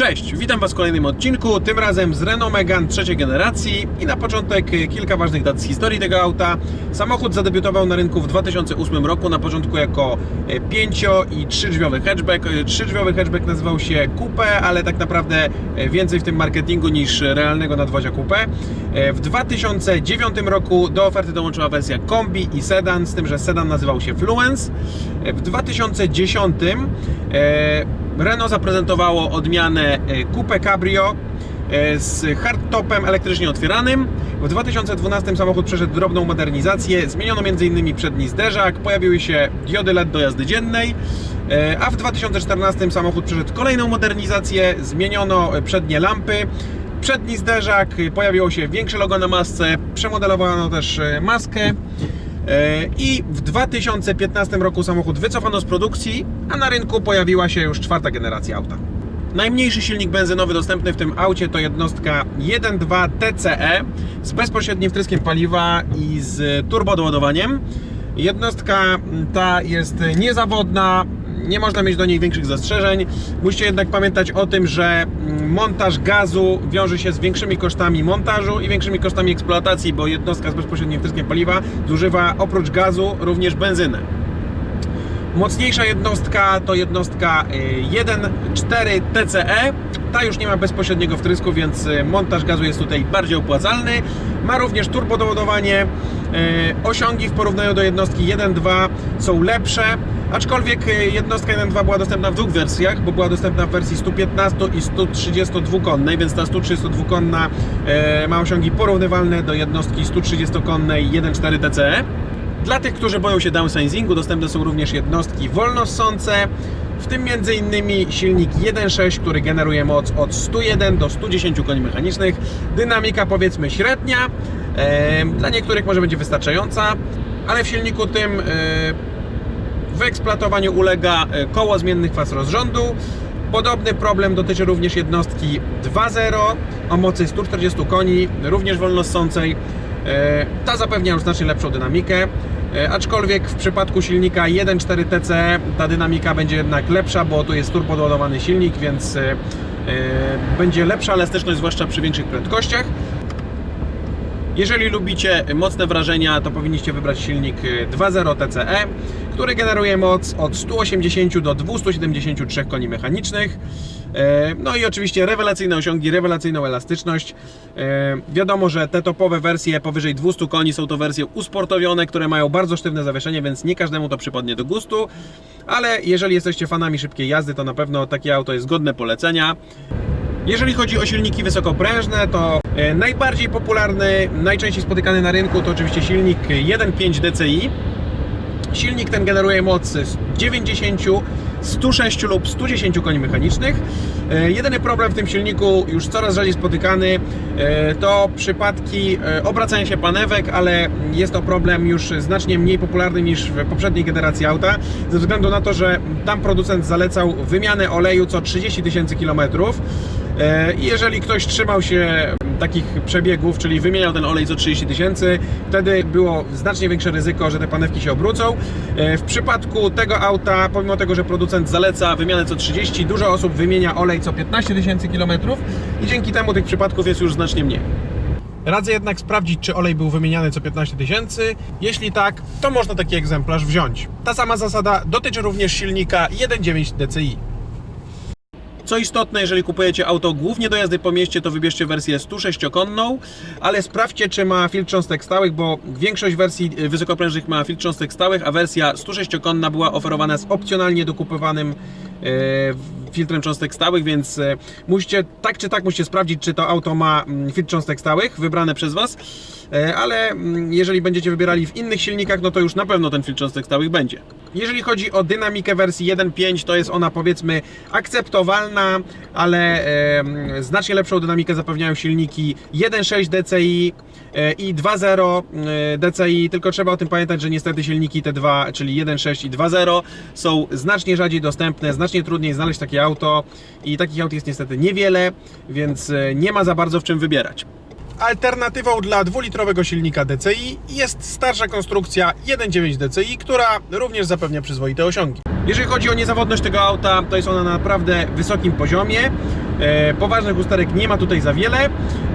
Cześć, witam Was w kolejnym odcinku, tym razem z Renault Megane trzeciej generacji i na początek kilka ważnych dat z historii tego auta. Samochód zadebiutował na rynku w 2008 roku, na początku jako y, pięcio- i trzydrzwiowy hatchback. Y, Trzydrzwiowy hatchback nazywał się Coupe, ale tak naprawdę y, więcej w tym marketingu niż realnego nadwozia Coupe. W 2009 roku do oferty dołączyła wersja kombi i sedan, z tym, że sedan nazywał się Fluence. W 2010 e, Renault zaprezentowało odmianę e, Coupe Cabrio e, z hardtopem elektrycznie otwieranym. W 2012 samochód przeszedł drobną modernizację. Zmieniono m.in. przedni zderzak, pojawiły się diody LED do jazdy dziennej, e, a w 2014 samochód przeszedł kolejną modernizację. Zmieniono przednie lampy, przedni zderzak, pojawiło się większe logo na masce, przemodelowano też maskę. E, I w 2015 roku samochód wycofano z produkcji, a na rynku pojawiła się już czwarta generacja auta. Najmniejszy silnik benzynowy dostępny w tym aucie to jednostka 1.2 TCE z bezpośrednim wtryskiem paliwa i z turbodoładowaniem. Jednostka ta jest niezawodna, nie można mieć do niej większych zastrzeżeń. Musicie jednak pamiętać o tym, że mm, montaż gazu wiąże się z większymi kosztami montażu i większymi kosztami eksploatacji, bo jednostka z bezpośrednim wtryskiem paliwa zużywa oprócz gazu również benzynę. Mocniejsza jednostka to jednostka y, 1.4 TCE. Ta już nie ma bezpośredniego wtrysku, więc y, montaż gazu jest tutaj bardziej opłacalny. Ma również turbodoładowanie. Y, Osiągi w porównaniu do jednostki 1.2 są lepsze, aczkolwiek y, jednostka 1.2 była dostępna w dwóch wersjach, bo była dostępna w wersji 115 i 132 konnej, więc ta 132 konna y, ma osiągi porównywalne do jednostki 130 konnej 1.4 TCE. Dla tych, którzy boją się downsizingu, dostępne są również jednostki wolnossące, w tym m.in. silnik 1.6, który generuje moc od 101 do 110 koni mechanicznych. Dynamika powiedzmy średnia, e, dla niektórych może będzie wystarczająca, ale w silniku tym e, wyeksploatowaniu ulega e, koło zmiennych kwas rozrządu. Podobny problem dotyczy również jednostki 2.0 o mocy 140 koni, również wolnossącej. E, Ta zapewnia już znacznie lepszą dynamikę, e, aczkolwiek w przypadku silnika 1.4 TCE ta dynamika będzie jednak lepsza, bo tu jest turbodoładowany silnik, więc będzie lepsza elastyczność, zwłaszcza przy większych prędkościach. Jeżeli lubicie mocne wrażenia, to powinniście wybrać silnik 2.0 TCE, który generuje moc od 180 do 273 koni mechanicznych. E, No i oczywiście rewelacyjne osiągi, rewelacyjną elastyczność. E, Wiadomo, że te topowe wersje powyżej 200 koni są to wersje usportowione, które mają bardzo sztywne zawieszenie, więc nie każdemu to przypadnie do gustu. Ale jeżeli jesteście fanami szybkiej jazdy, to na pewno takie auto jest godne polecenia. Jeżeli chodzi o silniki wysokoprężne, to e, najbardziej popularny, najczęściej spotykany na rynku to oczywiście silnik 1.5 DCI. Silnik ten generuje moc z 90, 106 lub 110 koni mechanicznych. E, Jedyny problem w tym silniku, już coraz rzadziej spotykany, e, to przypadki obracania się panewek, ale jest to problem już znacznie mniej popularny niż w poprzedniej generacji auta, ze względu na to, że tam producent zalecał wymianę oleju co 30 tysięcy kilometrów. E, I jeżeli ktoś trzymał się takich przebiegów, czyli wymieniał ten olej co 30 tysięcy, wtedy było znacznie większe ryzyko, że te panewki się obrócą. E, W przypadku tego auta, pomimo tego, że producent zaleca wymianę co 30, dużo osób wymienia olej co 15 tysięcy kilometrów i dzięki temu tych przypadków jest już znacznie mniej. Radzę jednak sprawdzić, czy olej był wymieniany co 15 tysięcy. Jeśli tak, to można taki egzemplarz wziąć. Ta sama zasada dotyczy również silnika 1.9 DCI. Co istotne, jeżeli kupujecie auto głównie do jazdy po mieście, to wybierzcie wersję 106-konną, ale sprawdźcie, czy ma filtr cząstek stałych, bo większość wersji y, wysokoprężnych ma filtr cząstek stałych, a wersja 106-konna była oferowana z opcjonalnie dokupywanym e, filtrem cząstek stałych, więc e, musicie, tak czy tak musicie sprawdzić, czy to auto ma mm, filtr cząstek stałych wybrane przez Was, E, ale mm, jeżeli będziecie wybierali w innych silnikach, no to już na pewno ten filtr cząstek stałych będzie. Jeżeli chodzi o dynamikę wersji 1.5, to jest ona powiedzmy akceptowalna, ale e, znacznie lepszą dynamikę zapewniają silniki 1.6 DCI e, i 2.0 e, DCI, tylko trzeba o tym pamiętać, że niestety silniki te dwa, czyli 1.6 i 2.0 są znacznie rzadziej dostępne, znacznie trudniej znaleźć takie auto i takich aut jest niestety niewiele, więc e, nie ma za bardzo w czym wybierać. Alternatywą dla dwulitrowego silnika DCI jest starsza konstrukcja 1.9 DCI, która również zapewnia przyzwoite osiągi. Jeżeli chodzi o niezawodność tego auta, to jest ona na naprawdę wysokim poziomie. E, Poważnych usterek nie ma tutaj za wiele,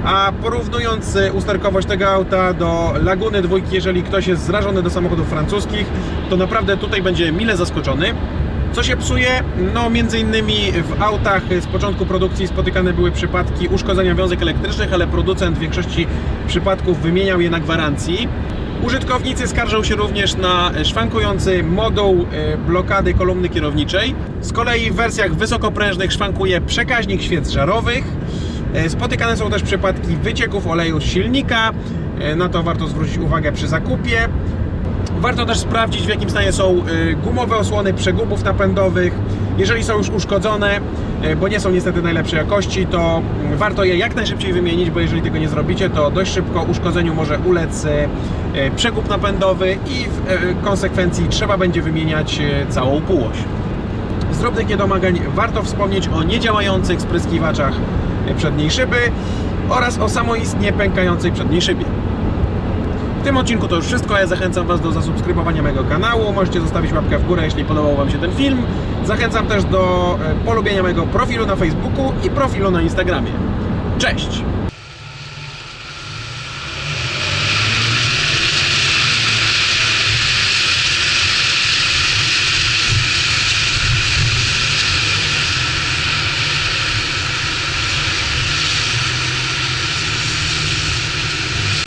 a porównując e, usterkowość tego auta do Laguny dwójki, jeżeli ktoś jest zrażony do samochodów francuskich, to naprawdę tutaj będzie mile zaskoczony. Co się psuje? No między innymi w autach z początku produkcji spotykane były przypadki uszkodzenia wiązek elektrycznych, ale producent w większości przypadków wymieniał je na gwarancji. Użytkownicy skarżą się również na szwankujący moduł e, blokady kolumny kierowniczej. Z kolei w wersjach wysokoprężnych szwankuje przekaźnik świec żarowych. E, Spotykane są też przypadki wycieków oleju z silnika. E, Na to warto zwrócić uwagę przy zakupie. Warto też sprawdzić w jakim stanie są y, gumowe osłony przegubów napędowych. Jeżeli są już uszkodzone, y, bo nie są niestety najlepszej jakości, to mm, warto je jak najszybciej wymienić, bo jeżeli tego nie zrobicie, to dość szybko uszkodzeniu może ulec y, przegub napędowy i w konsekwencji trzeba będzie wymieniać całą półoś. Z drobnych niedomagań warto wspomnieć o niedziałających spryskiwaczach przedniej szyby oraz o samoistnie pękającej przedniej szybie. Tym odcinku to już wszystko. Ja zachęcam Was do zasubskrybowania mojego kanału. Możecie zostawić łapkę w górę, jeśli podobał Wam się ten film. Zachęcam też do e, polubienia mojego profilu na Facebooku i profilu na Instagramie. Cześć!